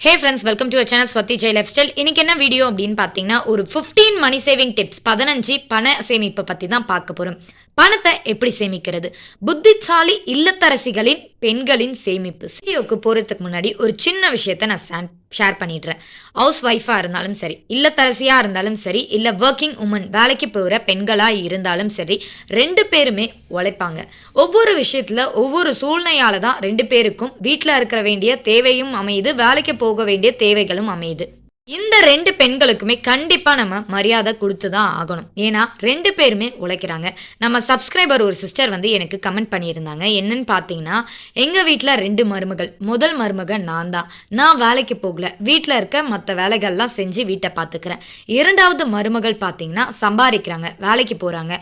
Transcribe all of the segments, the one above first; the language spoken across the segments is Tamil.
Hey friends welcome to channel Swathi Jai life style இன்னைக்கு என்ன வீடியோ அப்படின்னு பார்த்தீங்கன்னா ஒரு 15 மணி சேவிங் டிப்ஸ் பதினஞ்சு பண சேமிப்பை பற்றி தான் பார்க்க போகிறோம் பணத்தை எப்படி சேமிக்கிறது? புத்திசாலி இல்லத்தரசிகளின் பெண்களின் சேமிப்பு. வீடியோக்கு போகிறதுக்கு முன்னாடி ஒரு சின்ன விஷயத்த நான் ஷேர் பண்ணிடுறேன். ஹவுஸ் ஒய்ஃபாக இருந்தாலும் சரி இல்லத்தரசியாக இருந்தாலும் சரி இல்லை ஒர்க்கிங் உமன் வேலைக்கு போகிற பெண்களாக இருந்தாலும் சரி ரெண்டு பேருமே உழைப்பாங்க. ஒவ்வொரு விஷயத்தில் ஒவ்வொரு சூழ்நிலையால தான் ரெண்டு பேருக்கும் வீட்டில் இருக்கிற வேண்டிய தேவையும் அமையுது வேலைக்கு போக வேண்டிய தேவைகளும் அமையுது. இந்த ரெண்டு பெண்களுக்குமே கண்டிப்பா நம்ம மரியாதை கொடுத்து தான் ஆகணும். ஏன்னா ரெண்டு பேருமே உழைக்கிறாங்க. நம்ம சப்ஸ்கிரைபர் ஒரு சிஸ்டர் வந்து எனக்கு கமெண்ட் பண்ணியிருந்தாங்க. என்னன்னு பார்த்தீங்கன்னா எங்க வீட்டில் ரெண்டு மருமகள். முதல் மருமக நான் தான். நான் வேலைக்கு போகல. வீட்டில் இருக்க மற்ற வேலைகள்லாம் செஞ்சு வீட்டை பார்த்துக்கிறேன் இரண்டாவது மருமகள் பார்த்தீங்கன்னா சம்பாதிக்கிறாங்க. வேலைக்கு போறாங்க.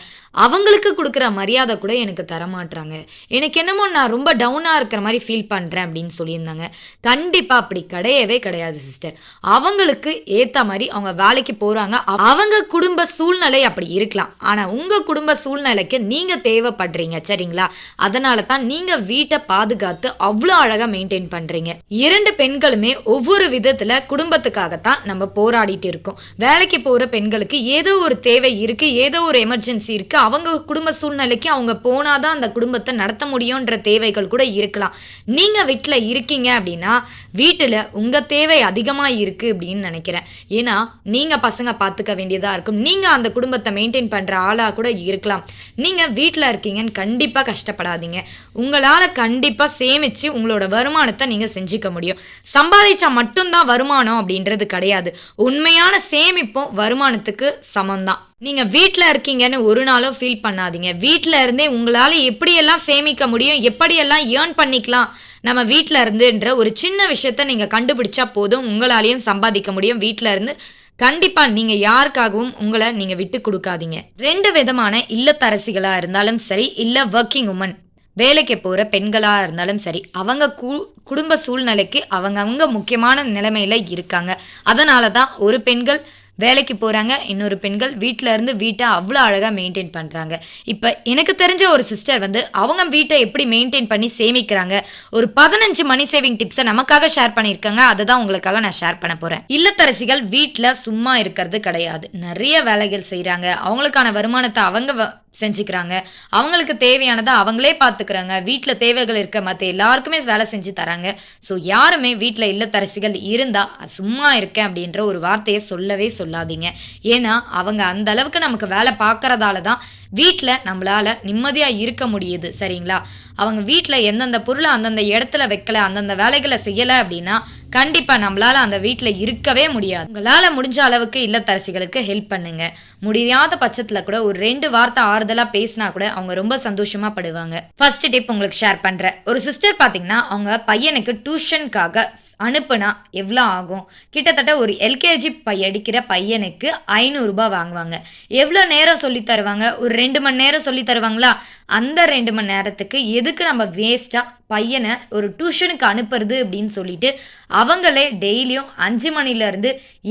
அவங்களுக்கு கொடுக்குற மரியாதை கூட எனக்கு தரமாட்டுறாங்க எனக்கு என்னமோ நான் ரொம்ப டவுனாக இருக்கிற மாதிரி ஃபீல் பண்ணுறேன் அப்படின்னு சொல்லியிருந்தாங்க. கண்டிப்பாக அப்படி கிடையவே கிடையாது சிஸ்டர் அவங்களுக்கு ஏற்ற மாதிரி அவங்க வேலைக்கு போகிறாங்க அவங்க குடும்ப சூழ்நிலை அப்படி இருக்கலாம். ஆனால் உங்கள் குடும்ப சூழ்நிலைக்கு நீங்கள் தேவைப்படுறீங்க சரிங்களா? அதனால தான் நீங்கள் வீட்டை பாதுகாத்து அவ்வளோ அழகாக மெயின்டைன் பண்ணுறீங்க இரண்டு பெண்களுமே ஒவ்வொரு விதத்தில் குடும்பத்துக்காகத்தான் நம்ம போராடிட்டு இருக்கோம். வேலைக்கு போகிற பெண்களுக்கு ஏதோ ஒரு தேவை இருக்குது ஏதோ ஒரு எமர்ஜென்சி இருக்குது அவங்க குடும்ப சூழ்நிலைக்கு அவங்க போனாதான் அந்த குடும்பத்தை நடத்த முடியும்ன்ற தேவைகள் கூட இருக்கலாம். நீங்கள் வீட்டில் இருக்கீங்க அப்படின்னா வீட்டில் உங்கள் தேவை அதிகமாக இருக்குது அப்படின்னு நினைக்கிறேன். ஏன்னா நீங்கள் பசங்க பார்த்துக்க வேண்டியதாக இருக்கும். நீங்கள் அந்த குடும்பத்தை மெயின்டைன் பண்ணுற ஆளாக கூட இருக்கலாம். நீங்கள் வீட்டில் இருக்கீங்கன்னு கண்டிப்பாக கஷ்டப்படாதீங்க. உங்களால் கண்டிப்பாக சேமித்து உங்களோட வருமானத்தை நீங்கள் செஞ்சுக்க முடியும். சம்பாதிச்சா மட்டும்தான் வருமானம் அப்படின்றது கிடையாது. உண்மையான சேமிப்பும் வருமானத்துக்கு சமம்தான். நீங்க வீட்டில் இருக்கீங்கன்னு ஒரு நாளும் ஃபீல் பண்ணாதீங்க. வீட்டில் இருந்தே உங்களால எப்படியெல்லாம் சேமிக்க முடியும் எப்படியெல்லாம் ஏர்ன் பண்ணிக்கலாம் நம்ம வீட்டில் இருந்துன்ற ஒரு சின்ன விஷயத்த நீங்கள் கண்டுபிடிச்சா போதும் உங்களாலையும் சம்பாதிக்க முடியும். வீட்டில் இருந்து கண்டிப்பா நீங்க யாருக்காகவும் உங்களை நீங்க விட்டு கொடுக்காதீங்க. ரெண்டு விதமான இல்லத்தரசிகளா இருந்தாலும் சரி இல்ல ஒர்க்கிங் உமன் வேலைக்கு போகிற பெண்களாக இருந்தாலும் சரி அவங்க கு குடும்ப சூழ்நிலைக்கு அவங்கவுங்க முக்கியமான நிலைமையில் இருக்காங்க. அதனால தான் ஒரு பெண்கள் வேலைக்கு போகிறாங்க இன்னொரு பெண்கள் வீட்டில் இருந்து வீட்டை அவ்வளோ அழகாக மெயின்டைன் பண்ணுறாங்க இப்போ எனக்கு தெரிஞ்ச ஒரு சிஸ்டர் வந்து அவங்க வீட்டை எப்படி மெயின்டைன் பண்ணி சேமிக்கிறாங்க? ஒரு பதினஞ்சு மணி சேவிங் டிப்ஸை நமக்காக ஷேர் பண்ணியிருக்காங்க. அதை தான் உங்களுக்காக நான் ஷேர் பண்ண போகிறேன் இல்லத்தரசிகள் வீட்டில் சும்மா இருக்கிறது கிடையாது. நிறைய வேலைகள் செய்கிறாங்க அவங்களுக்கான வருமானத்தை அவங்க வ- செஞ்சுக்கிறாங்க. அவங்களுக்கு தேவையானதை அவங்களே பார்த்துக்கிறாங்க வீட்டில் தேவைகள் இருக்க மற்ற எல்லாருக்குமே வேலை செஞ்சு தராங்க. ஸோ யாருமே வீட்டில் இல்லத்தரசிகள் இருந்தால் சும்மா இருக்கேன் அப்படின்ற ஒரு வார்த்தையை சொல்லவே சொல்லாதீங்க. ஏன்னா அவங்க அந்த அளவுக்கு நமக்கு வேலை பார்க்கறதால தான் வீட்டில் நம்மளால நிம்மதியாக இருக்க முடியுது சரிங்களா? அவங்க வீட்டில் எந்தெந்த பொருளை அந்தந்த இடத்துல வைக்கல அந்தந்த வேலைகளை செய்யலை அப்படின்னா கண்டிப்பாக நம்மளால அந்த வீட்டில் இருக்கவே முடியாது. உங்களால் முடிஞ்ச அளவுக்கு இல்லத்தரசிகளுக்கு ஹெல்ப் பண்ணுங்க. முடியாத பட்சத்தில் கூட ஒரு ரெண்டு வார்த்தை ஆறுதலாக பேசினா கூட அவங்க ரொம்ப சந்தோஷமா படுவாங்க. ஃபர்ஸ்ட் டிப் உங்களுக்கு ஷேர் பண்ணுறேன் ஒரு சிஸ்டர் பார்த்தீங்கன்னா அவங்க பையனுக்கு டியூஷனுக்காக அனுப்புனா எவ்வளோ ஆகும்? கிட்டத்தட்ட ஒரு எல்கேஜி படிக்கிற பையனுக்கு ஐநூறுரூபா வாங்குவாங்க. எவ்வளோ நேரம் சொல்லி தருவாங்க? ஒரு ரெண்டு மணி நேரம் சொல்லி தருவாங்களா? அந்த ரெண்டு மணி நேரத்துக்கு எதுக்கு நம்ம வேஸ்ட்டாக பையனை ஒரு டியூஷனுக்கு அனுப்புறது அப்படின்னு சொல்லிட்டு அவங்களே டெய்லியும் அஞ்சு மணிலேருந்து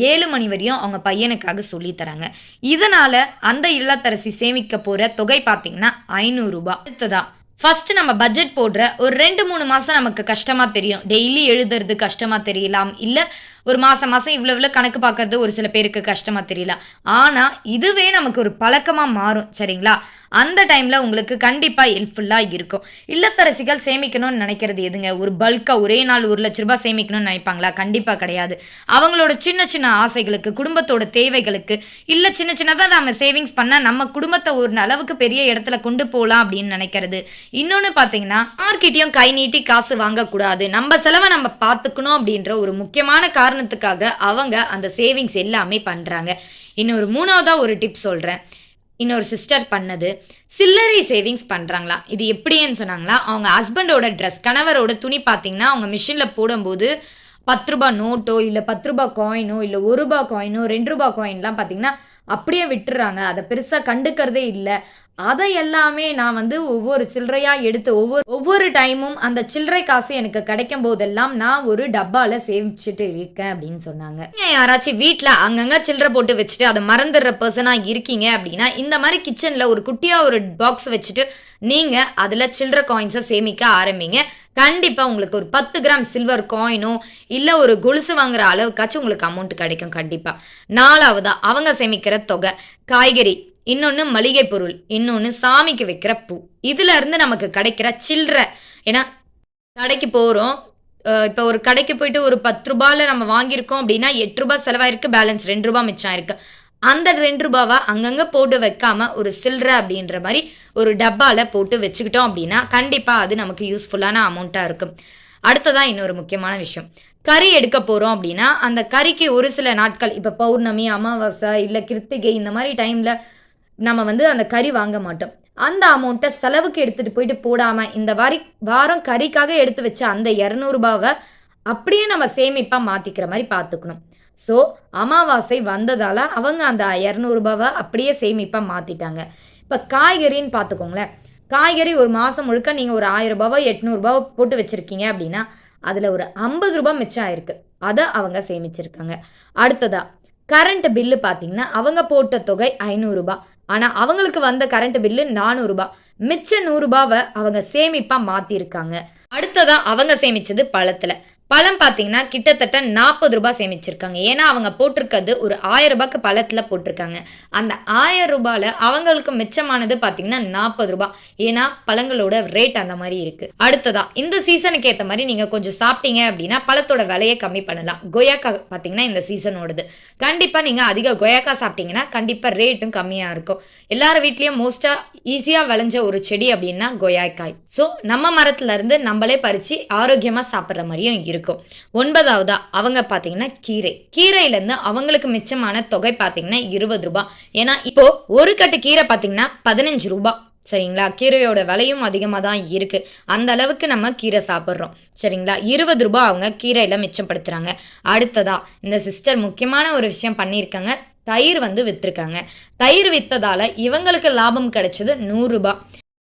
ஏழு மணி வரையும் அவங்க பையனுக்காக சொல்லித்தராங்க இதனால அந்த இல்லத்தரசி சேமிக்க போகிற தொகை பார்த்தீங்கன்னா ஐநூறுரூபா அடுத்ததா ஃபர்ஸ்ட் நம்ம பட்ஜெட் போடுற ஒரு ரெண்டு மூணு மாதம் நமக்கு கஷ்டமாக தெரியும். டெய்லி எழுதுறது கஷ்டமாக தெரியலாம். இல்லை ஒரு மாசம் மாசம் இவ்வளோ இவ்வளோ கணக்கு பார்க்கறது ஒரு சில பேருக்கு கஷ்டமா தெரியல. ஆனா இதுவே நமக்கு ஒரு பழக்கமா மாறும் சரிங்களா? அந்த டைம்ல உங்களுக்கு கண்டிப்பா ஹெல்ப்ஃபுல்லா இருக்கும். இல்லத்தரசிகள் சேமிக்கணும்னு நினைக்கிறது எதுங்க? ஒரு பல்கா ஒரே நாள் ஒரு லட்ச ரூபாய் சேமிக்கணும்னு நினைப்பாங்களா? கண்டிப்பா கிடையாது. அவங்களோட சின்ன சின்ன ஆசைகளுக்கு குடும்பத்தோட தேவைகளுக்கு இல்ல சின்ன சின்னதா நம்ம சேவிங்ஸ் பண்ணா நம்ம குடும்பத்தை ஒரு அளவுக்கு பெரிய இடத்துல கொண்டு போகலாம் அப்படின்னு நினைக்கிறது. இன்னொன்னு பாத்தீங்கன்னா யார்கிட்டயும் கை நீட்டி காசு வாங்கக்கூடாது. நம்ம செலவை நம்ம பார்த்துக்கணும் அப்படின்ற ஒரு முக்கியமான காரணம் காரணத்துக்காக அவங்க அந்த சேவிங்ஸ் எல்லாமே பண்ணுறாங்க இன்னொரு மூணாவதாக ஒரு டிப் சொல்கிறேன் இன்னொரு சிஸ்டர் பண்ணது சில்லறை சேவிங்ஸ் பண்ணுறாங்களா இது எப்படின்னு சொன்னாங்களா? அவங்க ஹஸ்பண்டோட ட்ரெஸ் கணவரோட துணி பார்த்தீங்கன்னா அவங்க மிஷினில் போடும்போது பத்து ரூபா நோட்டோ இல்லை பத்து ரூபா காயினோ இல்லை ஒரு ரூபா காயினோ ரெண்டு ரூபா காயின்லாம் பார்த்தீங்கன்னா அப்படியே விட்டுறாங்க. அதை பெருசாக கண்டுக்கிறதே இல்லை. அதை எல்லாமே நான் வந்து ஒவ்வொரு சில்லறையாக எடுத்து ஒவ்வொரு ஒவ்வொரு டைமும் அந்த சில்லறை காசு எனக்கு கிடைக்கும் போதெல்லாம் நான் ஒரு டப்பால சேமிச்சுட்டு இருக்கேன் அப்படின்னு சொன்னாங்க. நீங்க யாராச்சும் வீட்டில் அங்கங்க சில்லறை போட்டு வச்சுட்டு அதை மறந்துடுற பர்சனாக இருக்கீங்க அப்படின்னா இந்த மாதிரி கிச்சனில் ஒரு குட்டியாக ஒரு பாக்ஸ் வச்சுட்டு நீங்கள் அதில் சில்லறை காயின்ஸை சேமிக்க ஆரம்பிங்க. கண்டிப்பாக உங்களுக்கு ஒரு பத்து கிராம் சில்வர் காயினோ இல்லை ஒரு கொலுசு வாங்குற அளவுக்காச்சும் உங்களுக்கு அமௌண்ட் கிடைக்கும் கண்டிப்பாக நாலாவதா அவங்க சேமிக்கிற தொகை. காய்கறி இன்னொன்று மளிகை பொருள் இன்னொன்று சாமிக்கு வைக்கிற பூ. இதுல இருந்து நமக்கு கிடைக்கிற சில்லற. ஏன்னா கடைக்கு போகிறோம் இப்போ ஒரு கடைக்கு போயிட்டு ஒரு பத்து ரூபாயில் நம்ம வாங்கியிருக்கோம் அப்படின்னா எட்டு ரூபாய் செலவாயிருக்கு பேலன்ஸ் ரெண்டு ரூபாய் மிச்சம் ஆயிருக்கு. அந்த ரெண்டு ரூபாவை அங்கங்கே போட்டு வைக்காம ஒரு சில்லறை அப்படின்ற மாதிரி ஒரு டப்பாவில் போட்டு வச்சுக்கிட்டோம் அப்படின்னா கண்டிப்பாக அது நமக்கு யூஸ்ஃபுல்லான அமௌண்ட்டாக இருக்கும். அடுத்ததான் இன்னொரு முக்கியமான விஷயம். கறி எடுக்க போகிறோம் அப்படின்னா அந்த கறிக்கு ஒரு சில நாட்கள் இப்போ பௌர்ணமி அமாவாசை இல்லை கிருத்திகை இந்த மாதிரி டைமில் நம்ம வந்து அந்த கறி வாங்க மாட்டோம். அந்த அமௌண்ட்டை செலவுக்கு எடுத்துகிட்டு போயிட்டு போடாமல் இந்த வாரி வாரம் கறிக்காக எடுத்து வச்ச அந்த இரநூறுபாவை அப்படியே நம்ம சேமிப்பாக மாற்றிக்கிற மாதிரி பார்த்துக்கணும் ஸோ அமாவாசை வந்ததால் அவங்க அந்த இரநூறுபாவை அப்படியே சேமிப்பாக மாற்றிட்டாங்க இப்போ காய்கறின்னு பார்த்துக்கோங்களேன் காய்கறி ஒரு மாதம் முழுக்க நீங்கள் ஒரு ஆயிரம் ரூபாவோ எட்நூறுபாவோ போட்டு வச்சுருக்கீங்க அப்படின்னா அதில் ஒரு ஐம்பது ரூபாய் மிச்சம் ஆயிருக்கு. அதை அவங்க சேமிச்சிருக்காங்க. அடுத்ததா கரண்ட் பில்லு பார்த்தீங்கன்னா அவங்க போட்ட தொகை ஐநூறுரூபா ஆனால் அவங்களுக்கு வந்த கரண்ட் பில்லு நானூறுரூபா மிச்ச நூறுரூபாவை அவங்க சேமிப்பாக மாற்றிருக்காங்க அடுத்ததாக அவங்க சேமிச்சது பழத்தில். பழம் பார்த்தீங்கன்னா கிட்டத்தட்ட நாற்பது ரூபாய் சேமிச்சிருக்காங்க. ஏன்னா அவங்க போட்டிருக்கிறது ஒரு ஆயிரம் ரூபாய்க்கு பழத்தில் போட்டிருக்காங்க. அந்த ஆயிரம் ரூபாயில் அவங்களுக்கு மிச்சமானது பார்த்தீங்கன்னா நாற்பது ரூபாய். ஏன்னா பழங்களோட ரேட் அந்த மாதிரி இருக்கு. அடுத்ததா இந்த சீசனுக்கு ஏற்ற மாதிரி நீங்கள் கொஞ்சம் சாப்பிட்டீங்க அப்படின்னா பழத்தோட விலையை கம்மி பண்ணலாம். கொயாக்கா பார்த்தீங்கன்னா இந்த சீசனோடது கண்டிப்பாக நீங்கள் அதிக கொயாக்கா சாப்பிட்டீங்கன்னா கண்டிப்பாக ரேட்டும் கம்மியாக இருக்கும். எல்லார் வீட்லேயும் மோஸ்ட்டாக ஈஸியாக விளைஞ்ச ஒரு செடி அப்படின்னா கொயாக்காய் ஸோ நம்ம மரத்துலேருந்து நம்மளே பறித்து ஆரோக்கியமாக சாப்பிட்ற மாதிரியும் இருக்கும் ஒன்பதாவதா அவங்க பார்த்தீங்கன்னா கீரை. கீரையிலேருந்து அவங்களுக்கு மிச்சமான தொகை பார்த்தீங்கன்னா இருபது ரூபாய் ஏன்னா இப்போ ஒரு கட்டு கீரை பார்த்தீங்கன்னா பதினஞ்சு ரூபாய் சரிங்களா? கீரையோட விலையும் அதிகமாக தான் இருக்கு. அந்த அளவுக்கு நம்ம கீரை சாப்பிட்றோம். சரிங்களா? இருபது ரூபாய் அவங்க கீரையில மிச்சப்படுத்துறாங்க. அடுத்ததா இந்த சிஸ்டர் முக்கியமான ஒரு விஷயம் பண்ணியிருக்காங்க. தயிர் வந்து வித்திருக்காங்க. தயிர் வித்ததால இவங்களுக்கு லாபம் கிடைச்சது நூறுரூபா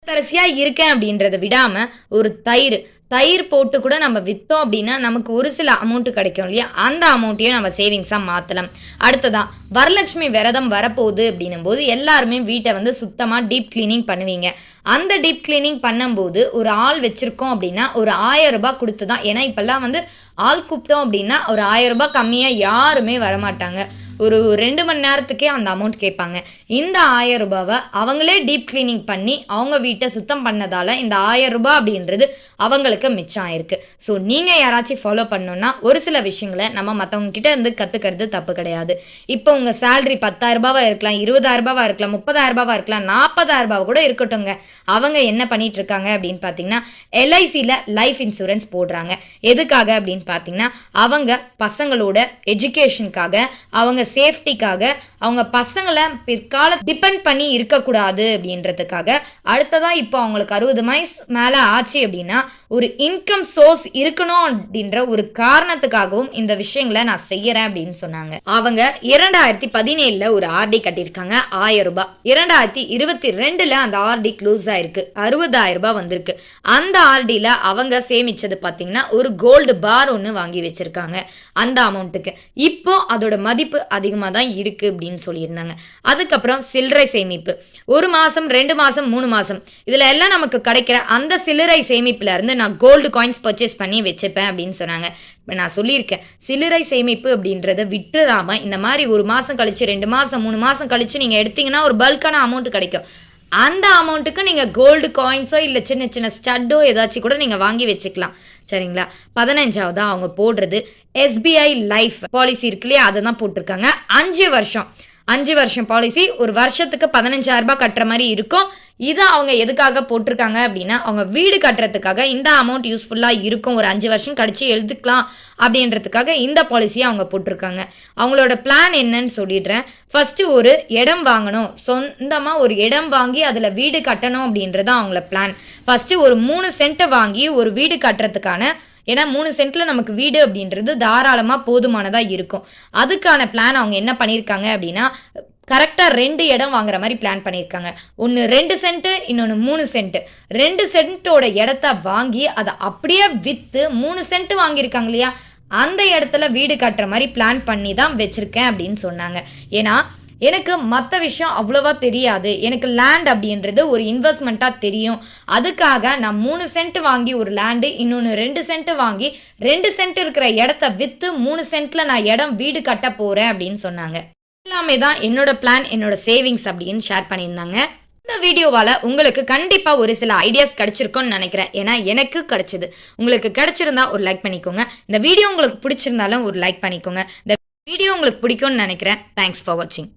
தரசியா இருக்கேன் அப்படின்றத விடாம ஒரு தயிர் தயிர் போட்டு கூட நம்ம விற்றோம் அப்படின்னா நமக்கு ஒரு சில அமௌண்ட் கிடைக்கும் இல்லையா? அந்த அமௌண்ட்டையும் நம்ம சேவிங்ஸாக மாற்றலாம் அடுத்ததா வரலட்சுமி விரதம் வரப்போகுது அப்படின்னும் போது எல்லாருமே வீட்டை வந்து சுத்தமாக டீப் கிளீனிங் பண்ணுவீங்க. அந்த டீப் கிளீனிங் பண்ணும்போது ஒரு ஆள் வச்சுருக்கோம் அப்படின்னா ஒரு ஆயிரம் ரூபாய் கொடுத்து தான் ஏன்னா இப்போல்லாம் வந்து ஆள் கூப்பிட்டோம் அப்படின்னா ஒரு ஆயிரம் ரூபாய் கம்மியாக யாருமே வரமாட்டாங்க. ஒரு ரெண்டு மணி நேரத்துக்கே அந்த அமௌண்ட் கேட்பாங்க. இந்த ஆயிரம் ரூபாவை அவங்களே டீப் கிளீனிங் பண்ணி அவங்க வீட்டை சுத்தம் பண்ணதால இந்த ஆயிரம் ரூபாய் அப்படின்றது அவங்களுக்கு மிச்சம் ஆயிருக்கு. ஸோ நீங்கள் யாராச்சும் ஃபாலோ பண்ணணும்னா ஒரு சில விஷயங்களை நம்ம மற்றவங்க கிட்ட இருந்து கற்றுக்கிறது தப்பு கிடையாது. இப்போ உங்கள் சேலரி பத்தாயிரம் இருக்கலாம் இருபதாயிரம் இருக்கலாம் முப்பதாயிரம் இருக்கலாம் நாற்பதாயிரம் ரூபாய் கூட இருக்கட்டும்ங்க. அவங்க என்ன பண்ணிட்டு இருக்காங்க அப்படின்னு பார்த்தீங்கன்னா எல்ஐசியில் லைஃப் இன்சூரன்ஸ் போடுறாங்க. எதுக்காக அப்படின்னு பார்த்தீங்கன்னா அவங்க பசங்களோட எஜுகேஷனுக்காக அவங்க சேஃப்டிக்காக அவங்க பசங்களை பிற்கால டிபெண்ட் பண்ணி இருக்கக்கூடாது அப்படின்றதுக்காக அடுத்ததா இப்போ அவங்களுக்கு அறுபது வயசு மேலே ஆச்சு அப்படின்னா ஒரு இன்கம் சோர்ஸ் இருக்கணும் அப்படின்ற ஒரு காரணத்துக்காகவும் இந்த விஷயங்களை நான் செய்யறேன் அப்படின்னு சொன்னாங்க. அவங்க இரண்டாயிரத்தி பதினேழுல ஒரு ஆர்டி கட்டியிருக்காங்க ஆயிரம் ரூபாய். இரண்டாயிரத்தி இருபத்தி ரெண்டுல அந்த ஆர்டி க்ளோஸ் ஆயிருக்கு. அறுபதாயிரம் ரூபாய் வந்திருக்கு. அந்த ஆர்டியில் அவங்க சேமிச்சது பாத்தீங்கன்னா ஒரு கோல்டு பார் ஒன்று வாங்கி வச்சிருக்காங்க அந்த அமௌண்ட்டுக்கு இப்போ அதோட மதிப்பு அதிகமாக தான் இருக்கு அப்படின்னு சொல்லியிருந்தாங்க. அதுக்கப்புறம் சில்லறை சேமிப்பு. ஒரு மாதம் ரெண்டு மாதம் மூணு மாதம் இதில் எல்லாம் நமக்கு கிடைக்கிற அந்த சில்லறை சேமிப்புல இருந்து நான் கோல்டு காயின்ஸ் பர்ச்சேஸ் பண்ணி வச்சுப்பேன் அப்படின்னு சொன்னாங்க. இப்போ நான் சொல்லியிருக்கேன் சில்லறை சேமிப்பு அப்படின்றத விட்டுறாம இந்த மாதிரி ஒரு மாதம் கழிச்சு ரெண்டு மாதம் மூணு மாதம் கழிச்சு நீங்கள் எடுத்தீங்கன்னா ஒரு பல்கான அமௌண்ட் கிடைக்கும். அந்த அமௌண்ட்டுக்கு நீங்கள் கோல்டு காயின்ஸோ இல்லை சின்ன சின்ன ஸ்டட்டோ ஏதாச்சும் கூட நீங்கள் வாங்கி வச்சுக்கலாம். சரிங்களா? பதினஞ்சாவதா அவங்க போடுறது. எஸ்பிஐ லைஃப் பாலிசி இருக்கு இல்லையா? அதை தான் போட்டிருக்காங்க. அஞ்சு வருஷம். அஞ்சு வருஷம் பாலிசி ஒரு வருஷத்துக்கு பதினஞ்சாயிரம் ரூபாய் கட்டுற மாதிரி இருக்கும். இதை அவங்க எதுக்காக போட்டிருக்காங்க அப்படின்னா அவங்க வீடு கட்டுறதுக்காக இந்த அமௌண்ட் யூஸ்ஃபுல்லாக இருக்கும். ஒரு அஞ்சு வருஷம் கழிச்சு எழுதுக்கலாம் அப்படின்றதுக்காக இந்த பாலிசியை அவங்க போட்டிருக்காங்க. அவங்களோட பிளான் என்னன்னு சொல்லிடுறேன். ஃபஸ்ட்டு ஒரு இடம் வாங்கணும். சொந்தமாக ஒரு இடம் வாங்கி அதில் வீடு கட்டணும் அப்படின்றது அவங்கள பிளான் ஃபஸ்ட்டு ஒரு மூணு சென்ட்டை வாங்கி ஒரு வீடு கட்டுறதுக்கான ஏன்னா மூணு சென்ட்ல நமக்கு வீடு அப்படின்றது தாராளமாக போதுமானதாக இருக்கும். அதுக்கான பிளான் அவங்க என்ன பண்ணியிருக்காங்க அப்படின்னா கரெக்டாக ரெண்டு இடம் வாங்குற மாதிரி பிளான் பண்ணியிருக்காங்க ஒன்று ரெண்டு சென்ட்டு இன்னொன்று மூணு சென்ட்டு ரெண்டு சென்ட்டோட இடத்த வாங்கி அதை அப்படியே விற்று மூணு சென்ட் வாங்கியிருக்காங்க இல்லையா? அந்த இடத்துல வீடு கட்டுற மாதிரி பிளான் பண்ணி தான் வச்சுருக்கேன் அப்படின்னு சொன்னாங்க. ஏன்னா எனக்கு மற்ற விஷயம் அவ்வளோவா தெரியாது. எனக்கு லேண்ட் அப்படின்றது ஒரு இன்வெஸ்ட்மெண்ட்டாக தெரியும். அதுக்காக நான் மூணு சென்ட் வாங்கி ஒரு லேண்டு இன்னொன்று ரெண்டு சென்ட் வாங்கி ரெண்டு சென்ட் இருக்கிற இடத்த விற்று மூணு சென்ட்ல நான் இடம் வீடு கட்ட போகிறேன் அப்படின்னு சொன்னாங்க. எல்லாமே தான் என்னோட பிளான் என்னோட சேவிங்ஸ் அப்படின்னு ஷேர் பண்ணியிருந்தாங்க. இந்த வீடியோவால் உங்களுக்கு கண்டிப்பாக ஒரு சில ஐடியாஸ் கிடைச்சிருக்கும்னு நினைக்கிறேன். ஏன்னா எனக்கு கிடைச்சது. உங்களுக்கு கிடைச்சிருந்தா ஒரு லைக் பண்ணிக்கோங்க. இந்த வீடியோ உங்களுக்கு பிடிச்சிருந்தாலும் ஒரு லைக் பண்ணிக்கோங்க. இந்த வீடியோ உங்களுக்கு பிடிக்கும்னு நினைக்கிறேன். தேங்க்ஸ் ஃபார் வாட்சிங்